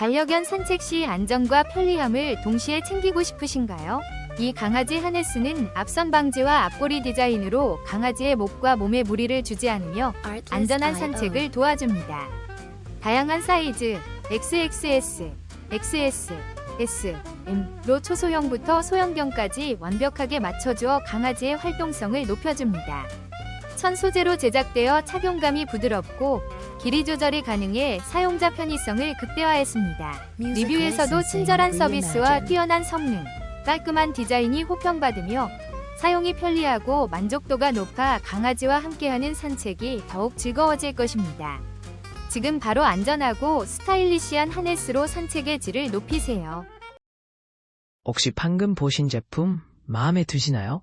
반려견 산책 시 안전과 편리함을 동시에 챙기고 싶으신가요? 이 강아지 하네스는 앞선 방지와 앞꼬리 디자인으로 강아지의 목과 몸에 무리를 주지 않으며 안전한 산책을 도와줍니다. 다양한 사이즈 XXS, XS, S, M로 초소형부터 소형견까지 완벽하게 맞춰주어 강아지의 활동성을 높여줍니다. 천 소재로 제작되어 착용감이 부드럽고 길이 조절이 가능해 사용자 편의성을 극대화했습니다. 리뷰에서도 친절한 서비스와 뛰어난 성능, 깔끔한 디자인이 호평받으며 사용이 편리하고 만족도가 높아 강아지와 함께하는 산책이 더욱 즐거워질 것입니다. 지금 바로 안전하고 스타일리시한 하네스로 산책의 질을 높이세요. 혹시 방금 보신 제품 마음에 드시나요?